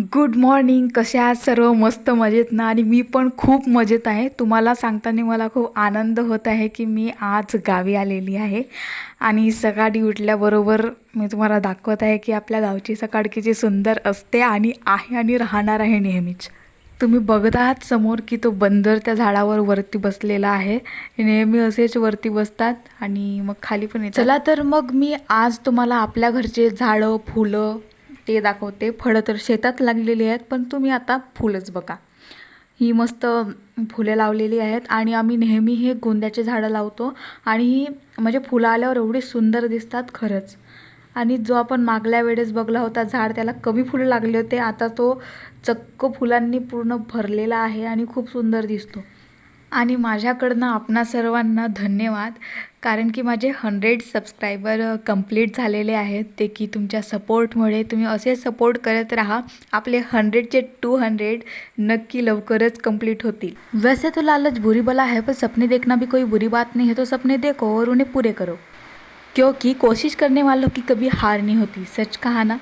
Good morning कसे आहात सर्व? मस्त मजेत ना? आणि मी पण खूप मजेत आहे. तुम्हाला सांगताना मला खूप आनंद होत आहे की मी आज गावी आलेली आहे. आणि सकाळी उठल्याबरोबर मी तुम्हाला दाखवत आहे की आपल्या गावची सकाळ किती सुंदर असते आणि आहे आणि राहणार आहे नेहमीच. तुम्ही बघत आहात समोर की तो बंदर त्या झाडावर वरती बसलेला आहे. नेहमी असेच वरती बसतात आणि मग खाली पण येतात. चला तर मग मी आज तुम्हाला आपल्या घरचे झाडं फुलं ते दाखवते. फळं तर शेतात लागलेली आहेत पण तुम्ही आता फुलंच बघा. ही मस्त फुले लावलेली आहेत आणि आम्ही नेहमी हे गोंद्याचे झाडं लावतो आणि ही म्हणजे फुलं आल्यावर एवढी सुंदर दिसतात खरंच. आणि जो आपण मागल्या वेळेस बघला होता झाड त्याला कमी फुलं लागले होते. आता तो चक्क फुलांनी पूर्ण भरलेला आहे आणि खूप सुंदर दिसतो. आणि माझ्याकडनं आपणा सर्वांना धन्यवाद. कारण की माझे हंड्रेड सबस्क्रायबर कंप्लीट झालेले आहेत. ते की तुमच्या सपोर्टमुळे तुम्ही असे सपोर्ट करत राहा. आपले हंड्रेडचे टू हंड्रेड नक्की लवकरच कंप्लीट होतील. वैसे तो लालच बुरी बला है पर सपने देखना भी कोई बुरी बात नहीं है तो सपने देखो और उन्हें पूरे करो। क्योंकि कोशिश करने वालों की कभी हार नहीं होती सच कहा ना?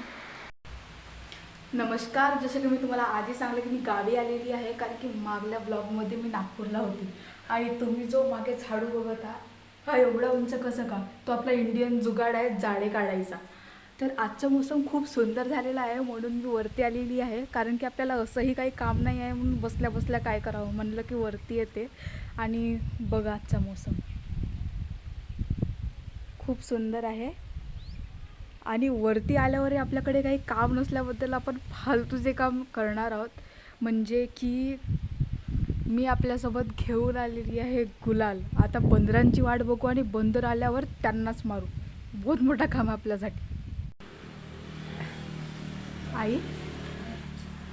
नमस्कार जसं की मी तुम्हाला आधी सांगलं की मी गावी आलेली आहे कारण की मागल्या ब्लॉगमध्ये मी नागपूरला होती. आणि तुम्ही जो मागे झाडू बघत आहात हा एवढा उंच कसं का? तो आपला इंडियन जुगाड आहे जाडे काढायचा. तर आजचं मोसम खूप सुंदर झालेला आहे म्हणून मी वरती आलेली आहे कारण की आपल्याला असंही काही काम नाही आहे म्हणून बसल्या बसल्या काय करावं? म्हणलं की वरती येते. आणि बघा आजचा मोसम. खूप सुंदर आहे. आणि वरती आल्यावर आपल्याकडे काही काम नसल्याबद्दल आपण फालतूचे काम करणार आहोत म्हणजे की मी आपल्यासोबत घेऊन आलेली आहे गुलाल. आता बंदरांची वाट बघू आणि बंदर आल्यावर त्यांनाच मारू. बहुत मोठा काम आहे आपल्यासाठी. आई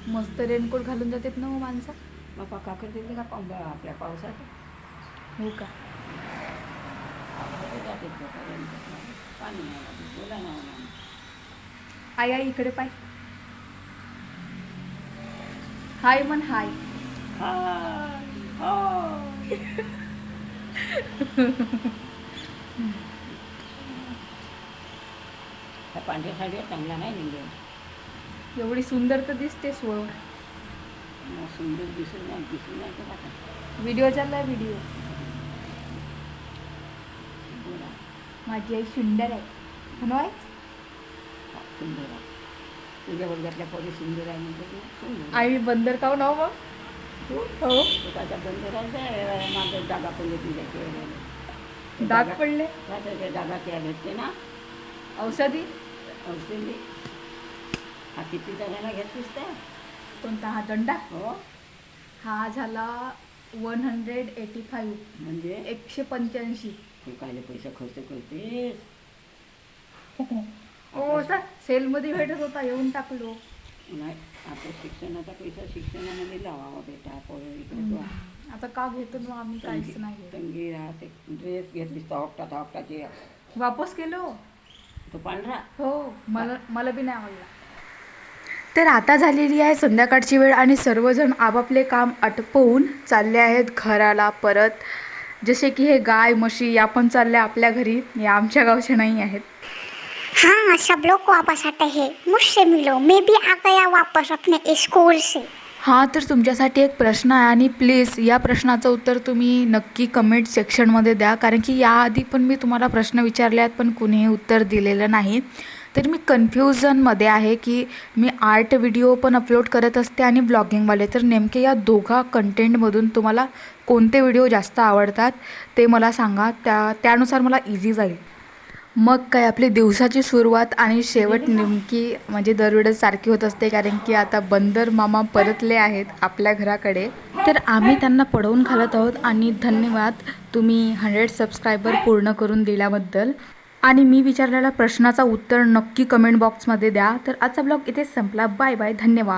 मस्त रेनकोट घालून जातात ना हो माणसं? दिले का आपल्या पावसात? हो का? मला. आई इकडे पाय. हाय मन हाय. पांढऱ्या साडीवर चांगला नाही निघेल एवढी सुंदर तर दिसतेस व मग सुंदर दिसून नाही दिसून नाही व्हिडिओ चाललाय व्हिडिओ बोला माझी आई सुंदर आहे. म्हणवाय हा, सुंदर आहे. तुझ्या वर्गातल्या पोरी सुंदर आहे म्हणजे तू सुंदर बंदर काऊ नाव मग? तू? हो. तू त्याच्या बंदराचा माझं जागा पडली तुझ्या डाग पडले? त्याच्या जागा त्या भेटते ना? औषधी? औषधी. हा किती जणांना घेतलीस त्या? कोणता? हा दंडा? हो. हा झाला वन हंड्रेड एटी फाईव्ह म्हणजे एकशे पंच्याऐंशी तू काय पैसे खर्च करतेस हो सर सेलमध्ये भेटत होता येऊन टाकलो नाही आता शिक्षणाचा पैसा शिक्षणामध्ये लावावा बेटा पोरं इकडे आता का घेतो ना आम्ही काहीच नाही घेत. तंगी राहते ड्रेस घेतलीस तर हप्ता हप्ताची वापस केलो तो पांढरा हो मला मला बी नाही आवडला तर आता झालेली आहे संध्याकाळची वेळ आणि सर्वजण आपापले काम आटपवून चालले आहेत घराला परत. जसे की हे गाय म्हशी या पण चालल्या आपल्या घरी. या आमच्या गावच्या नाही आहेत. हाँ सब लोग वापस आते हैं मुझसे मिलो. मैं भी आ गया वापस अपने स्कूल से हां तर तुमच्यासाठी एक प्रश्न आहे आणि प्लीज या प्रश्नाचं उत्तर तुम्ही नक्की कमेंट सेक्शनमध्ये द्या. कारण की याआधी पण मी तुम्हाला प्रश्न विचारले आहेत पण कुणीही उत्तर दिलेलं नाही. तर मी कन्फ्युजनमध्ये आहे की मी आर्ट व्हिडिओ पण अपलोड करत असते आणि ब्लॉगिंगवाले. तर नेमके या दोघा कंटेंटमधून तुम्हाला कोणते व्हिडिओ जास्त आवडतात ते मला सांगा. त्या त्यानुसार मला इझी जाईल. मग काय आपली दिवसाची सुरुवात आणि शेवट नेमकी म्हणजे दरवेळेस सारखी होत असते कारण की आता बंदर मामा परतले आहेत आपल्या घराकडे. तर आम्ही त्यांना पडवून घालत आहोत आणि धन्यवाद तुम्ही हंड्रेड सबस्क्रायबर पूर्ण करून दिल्याबद्दल. आणि मी विचारलेल्या प्रश्नाचा उत्तर नक्की कमेंट बॉक्समध्ये द्या. तर आजचा ब्लॉग इथेच संपला. बाय बाय धन्यवाद.